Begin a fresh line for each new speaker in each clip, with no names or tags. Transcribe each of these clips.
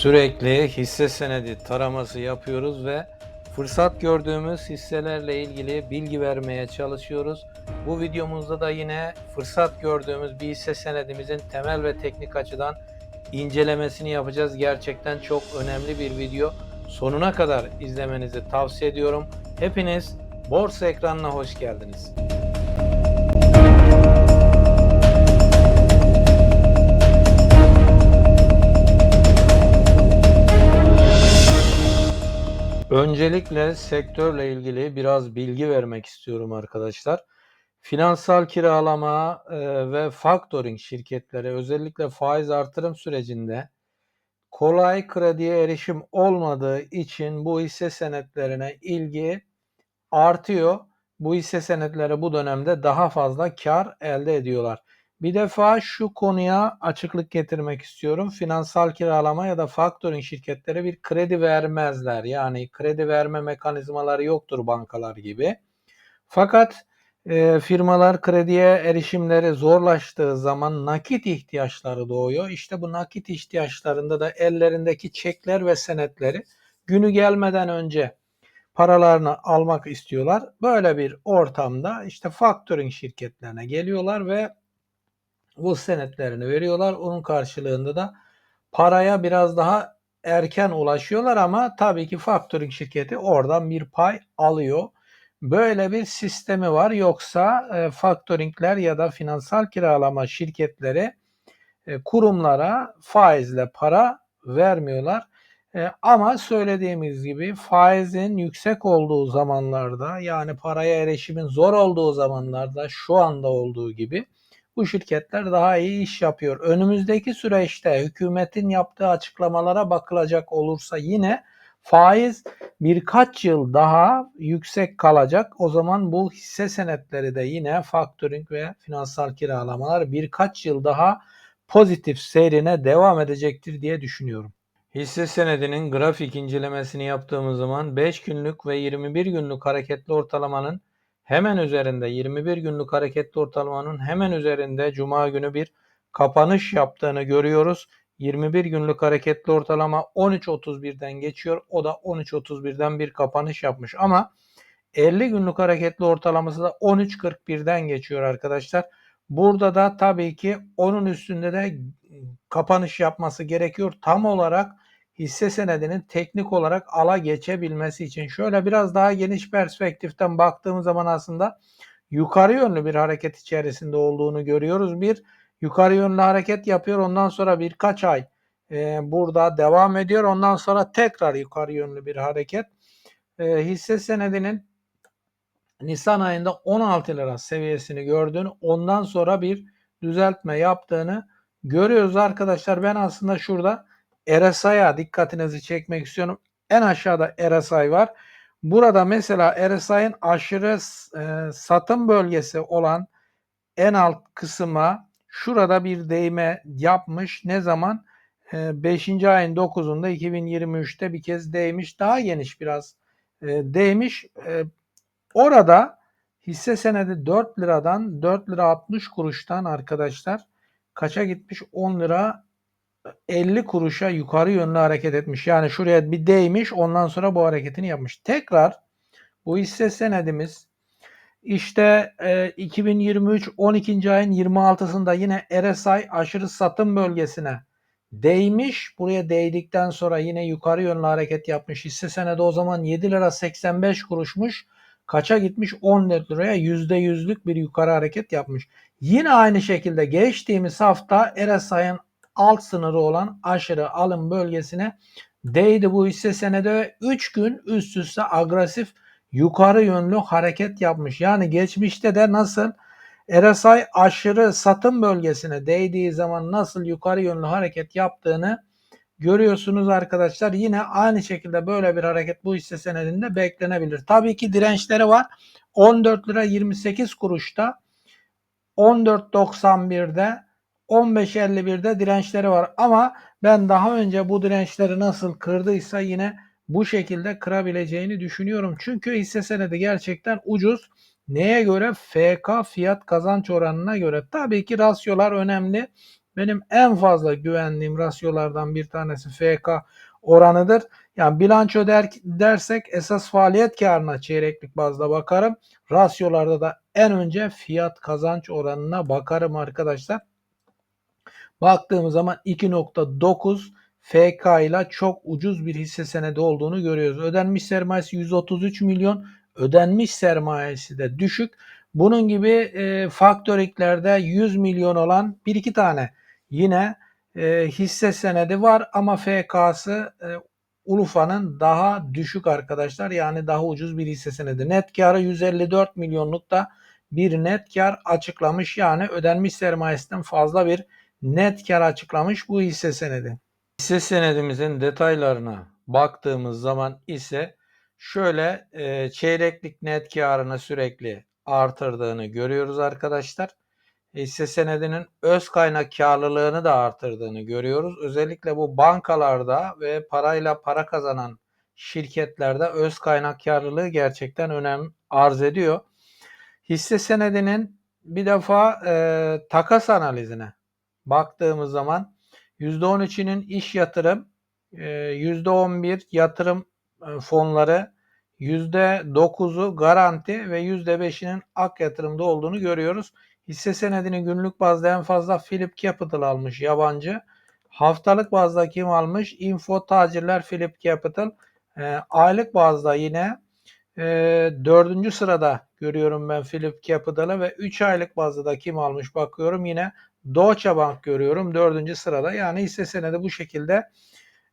Sürekli hisse senedi taraması yapıyoruz ve fırsat gördüğümüz hisselerle ilgili bilgi vermeye çalışıyoruz. Bu videomuzda da yine fırsat gördüğümüz bir hisse senedimizin temel ve teknik açıdan incelemesini yapacağız. Gerçekten çok önemli bir video. Sonuna kadar izlemenizi tavsiye ediyorum. Hepiniz borsa ekranına hoş geldiniz. Öncelikle sektörle ilgili biraz bilgi vermek istiyorum arkadaşlar. Finansal kiralama e, ve factoring şirketleri özellikle faiz artırım sürecinde kolay krediye erişim olmadığı için bu hisse senetlerine ilgi artıyor. Bu hisse senetleri bu dönemde daha fazla kar elde ediyorlar. Bir defa şu konuya açıklık getirmek istiyorum. Finansal kiralama ya da factoring şirketleri bir kredi vermezler. Yani kredi verme mekanizmaları yoktur bankalar gibi. Fakat e, firmalar krediye erişimleri zorlaştığı zaman nakit ihtiyaçları doğuyor. İşte bu nakit ihtiyaçlarında da ellerindeki çekler ve senetleri günü gelmeden önce paralarını almak istiyorlar. Böyle bir ortamda işte factoring şirketlerine geliyorlar ve bu senetlerini veriyorlar. Onun karşılığında da paraya biraz daha erken ulaşıyorlar ama tabii ki factoring şirketi oradan bir pay alıyor. Böyle bir sistemi var. Yoksa e, factoringler ya da finansal kiralama şirketleri e, kurumlara faizle para vermiyorlar. E, ama söylediğimiz gibi faizin yüksek olduğu zamanlarda yani paraya erişimin zor olduğu zamanlarda şu anda olduğu gibi bu şirketler daha iyi iş yapıyor. Önümüzdeki süreçte hükümetin yaptığı açıklamalara bakılacak olursa yine faiz birkaç yıl daha yüksek kalacak. O zaman bu hisse senetleri de yine factoring ve finansal kiralamalar birkaç yıl daha pozitif seyrine devam edecektir diye düşünüyorum. Hisse senedinin grafik incelemesini yaptığımız zaman 5 günlük ve 21 günlük hareketli ortalamanın hemen üzerinde 21 günlük hareketli ortalamanın hemen üzerinde cuma günü bir kapanış yaptığını görüyoruz. 21 günlük hareketli ortalama 13.31'den geçiyor. O da 13.31'den bir kapanış yapmış ama 50 günlük hareketli ortalaması da 13.41'den geçiyor arkadaşlar. Burada da tabii ki onun üstünde de kapanış yapması gerekiyor. Tam olarak hisse senedinin teknik olarak ala geçebilmesi için şöyle biraz daha geniş perspektiften baktığımız zaman aslında yukarı yönlü bir hareket içerisinde olduğunu görüyoruz. Bir yukarı yönlü hareket yapıyor. Ondan sonra birkaç ay e, burada devam ediyor. Ondan sonra tekrar yukarı yönlü bir hareket. E, hisse senedinin Nisan ayında 16 lira seviyesini gördüğünü, ondan sonra bir düzeltme yaptığını görüyoruz arkadaşlar. Ben aslında şurada RSI'ya dikkatinizi çekmek istiyorum. En aşağıda RSI var. Burada mesela RSI'nin aşırı e, satım bölgesi olan en alt kısma şurada bir değme yapmış. Ne zaman? 5. E, ayın 9'unda 2023'te bir kez değmiş. Daha geniş biraz e, değmiş. E, orada hisse senedi 4 liradan 4 lira 60 kuruştan arkadaşlar kaça gitmiş? 10 lira 50 kuruşa yukarı yönlü hareket etmiş. Yani şuraya bir değmiş ondan sonra bu hareketini yapmış. Tekrar bu hisse senedimiz işte e, 2023 12. ayın 26'sında yine RSI aşırı satım bölgesine değmiş. Buraya değdikten sonra yine yukarı yönlü hareket yapmış. Hisse senedi o zaman 7 lira 85 kuruşmuş. Kaça gitmiş? 14 liraya %100'lük bir yukarı hareket yapmış. Yine aynı şekilde geçtiğimiz hafta RSI'nin alt sınırı olan aşırı alım bölgesine değdi bu hisse senedi ve 3 gün üst üste agresif yukarı yönlü hareket yapmış. Yani geçmişte de nasıl RSI aşırı satım bölgesine değdiği zaman nasıl yukarı yönlü hareket yaptığını görüyorsunuz arkadaşlar. Yine aynı şekilde böyle bir hareket bu hisse senedinde beklenebilir. Tabii ki dirençleri var. 14 lira 28 kuruşta 14.91'de 15.51'de dirençleri var. Ama ben daha önce bu dirençleri nasıl kırdıysa yine bu şekilde kırabileceğini düşünüyorum. Çünkü hisse senedi gerçekten ucuz. Neye göre? FK fiyat kazanç oranına göre. Tabii ki rasyolar önemli. Benim en fazla güvendiğim rasyolardan bir tanesi FK oranıdır. Yani bilanço der, dersek esas faaliyet karına çeyreklik bazda bakarım. Rasyolarda da en önce fiyat kazanç oranına bakarım arkadaşlar. Baktığımız zaman 2.9 FK ile çok ucuz bir hisse senedi olduğunu görüyoruz. Ödenmiş sermayesi 133 milyon, ödenmiş sermayesi de düşük. Bunun gibi e, faktöriklerde 100 milyon olan bir iki tane yine e, hisse senedi var ama FK'sı e, Ulufa'nın daha düşük arkadaşlar. Yani daha ucuz bir hisse senedi. Net karı 154 milyonluk da bir net kar açıklamış. Yani ödenmiş sermayesinden fazla bir net kar açıklamış bu hisse senedi. Hisse senedimizin detaylarına baktığımız zaman ise şöyle e, çeyreklik net karını sürekli artırdığını görüyoruz arkadaşlar. Hisse senedinin öz kaynak karlılığını da artırdığını görüyoruz. Özellikle bu bankalarda ve parayla para kazanan şirketlerde öz kaynak karlılığı gerçekten önem arz ediyor. Hisse senedinin bir defa e, takas analizine baktığımız zaman %13'ünün iş yatırım, %11 yatırım fonları, %9'u garanti ve %5'inin ak yatırımda olduğunu görüyoruz. Hisse senedini günlük bazda en fazla Philip Capital almış yabancı. Haftalık bazda kim almış? Info Tacirler Philip Capital. aylık bazda yine e, dördüncü sırada görüyorum ben Philip Capital'ı ve 3 aylık bazda da kim almış bakıyorum yine Deutsche Bank görüyorum dördüncü sırada. Yani hisse senedi bu şekilde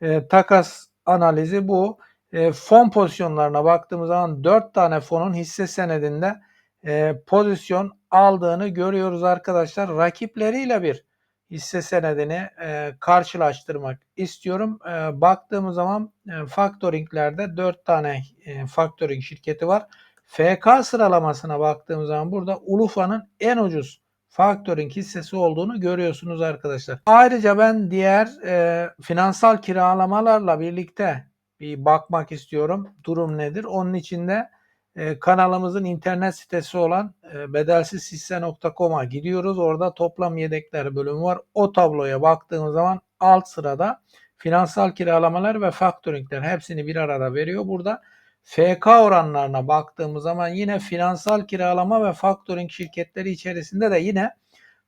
e, takas analizi bu. E, fon pozisyonlarına baktığımız zaman 4 tane fonun hisse senedinde e, pozisyon aldığını görüyoruz arkadaşlar. Rakipleriyle bir hisse senedini e, karşılaştırmak istiyorum. E, baktığımız zaman e, faktöringlerde 4 tane e, faktöring şirketi var. FK sıralamasına baktığımız zaman burada Ulufa'nın en ucuz faktöring hissesi olduğunu görüyorsunuz arkadaşlar. Ayrıca ben diğer e, finansal kiralamalarla birlikte bir bakmak istiyorum. Durum nedir? Onun için de e, kanalımızın internet sitesi olan e, bedelsizhisse.com'a gidiyoruz. Orada toplam yedekler bölümü var. O tabloya baktığımız zaman alt sırada finansal kiralamalar ve faktöringler hepsini bir arada veriyor. Burada FK oranlarına baktığımız zaman yine finansal kiralama ve faktöring şirketleri içerisinde de yine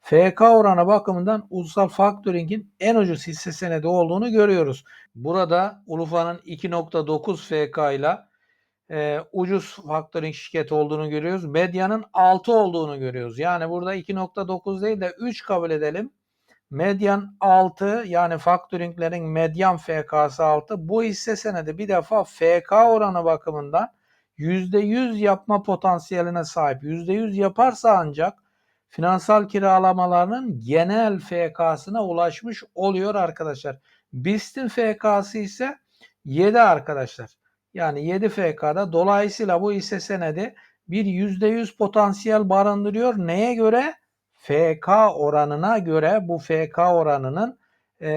FK oranı bakımından ulusal faktöringin en ucuz hisse senedi olduğunu görüyoruz. Burada Ulufa'nın 2.9 FK ile e, ucuz faktöring şirketi olduğunu görüyoruz. Medyanın 6 olduğunu görüyoruz. Yani burada 2.9 değil de 3 kabul edelim. Medyan 6 yani faktöringlerin medyan FK'sı 6. Bu hisse senedi bir defa FK oranı bakımından %100 yapma potansiyeline sahip. %100 yaparsa ancak finansal kiralamalarının genel FK'sına ulaşmış oluyor arkadaşlar. BIST'in FK'sı ise 7 arkadaşlar. Yani 7 FK'da dolayısıyla bu hisse senedi bir %100 potansiyel barındırıyor. Neye göre? FK oranına göre bu FK oranının e,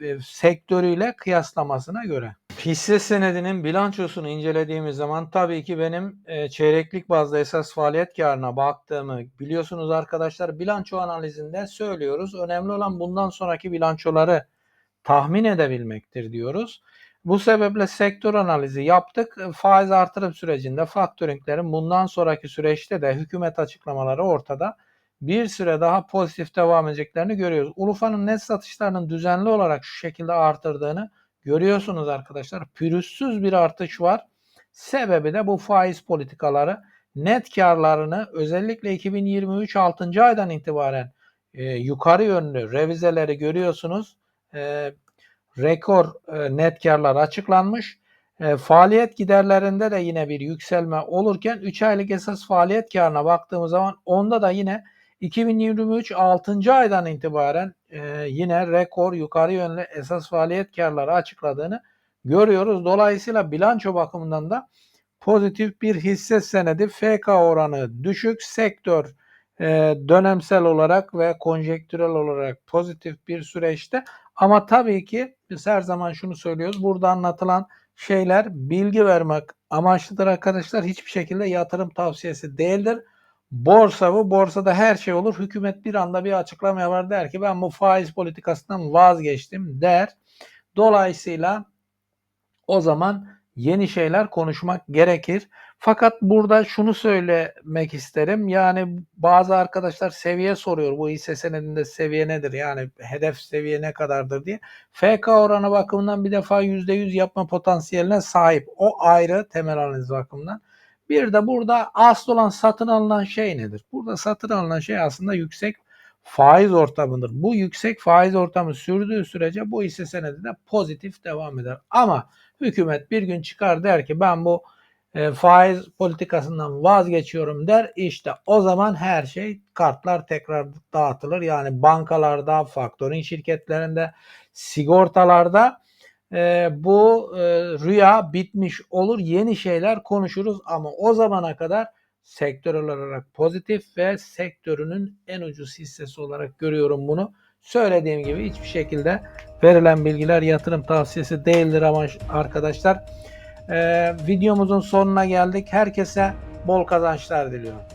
e, sektörüyle kıyaslamasına göre. Hisse senedinin bilançosunu incelediğimiz zaman tabii ki benim e, çeyreklik bazda esas faaliyet karına baktığımı biliyorsunuz arkadaşlar. Bilanço analizinde söylüyoruz. Önemli olan bundan sonraki bilançoları tahmin edebilmektir diyoruz. Bu sebeple sektör analizi yaptık. Faiz artırım sürecinde faktöringlerin bundan sonraki süreçte de hükümet açıklamaları ortada bir süre daha pozitif devam edeceklerini görüyoruz. Ulufa'nın net satışlarının düzenli olarak şu şekilde artırdığını görüyorsunuz arkadaşlar. Pürüzsüz bir artış var. Sebebi de bu faiz politikaları net karlarını özellikle 2023 6. aydan itibaren e, yukarı yönlü revizeleri görüyorsunuz. E, rekor e, net karlar açıklanmış. E, faaliyet giderlerinde de yine bir yükselme olurken 3 aylık esas faaliyet karına baktığımız zaman onda da yine 2023 6. aydan itibaren e, yine rekor yukarı yönlü esas faaliyet karları açıkladığını görüyoruz. Dolayısıyla bilanço bakımından da pozitif bir hisse senedi FK oranı düşük sektör e, dönemsel olarak ve konjektürel olarak pozitif bir süreçte ama tabii ki biz her zaman şunu söylüyoruz burada anlatılan şeyler bilgi vermek amaçlıdır arkadaşlar hiçbir şekilde yatırım tavsiyesi değildir Borsa bu. Borsada her şey olur. Hükümet bir anda bir açıklama yapar der ki ben bu faiz politikasından vazgeçtim der. Dolayısıyla o zaman yeni şeyler konuşmak gerekir. Fakat burada şunu söylemek isterim. Yani bazı arkadaşlar seviye soruyor. Bu hisse senedinde seviye nedir? Yani hedef seviye ne kadardır diye. FK oranı bakımından bir defa %100 yapma potansiyeline sahip. O ayrı temel analiz bakımından. Bir de burada asıl olan satın alınan şey nedir? Burada satın alınan şey aslında yüksek faiz ortamıdır. Bu yüksek faiz ortamı sürdüğü sürece bu hisse senedi de pozitif devam eder. Ama hükümet bir gün çıkar der ki ben bu e, faiz politikasından vazgeçiyorum der. İşte o zaman her şey kartlar tekrar dağıtılır. Yani bankalarda, faktörün şirketlerinde, sigortalarda e, bu e, rüya bitmiş olur. Yeni şeyler konuşuruz ama o zamana kadar sektörel olarak pozitif ve sektörünün en ucuz hissesi olarak görüyorum bunu. Söylediğim gibi hiçbir şekilde verilen bilgiler yatırım tavsiyesi değildir ama arkadaşlar. Ee, videomuzun sonuna geldik. Herkese bol kazançlar diliyorum.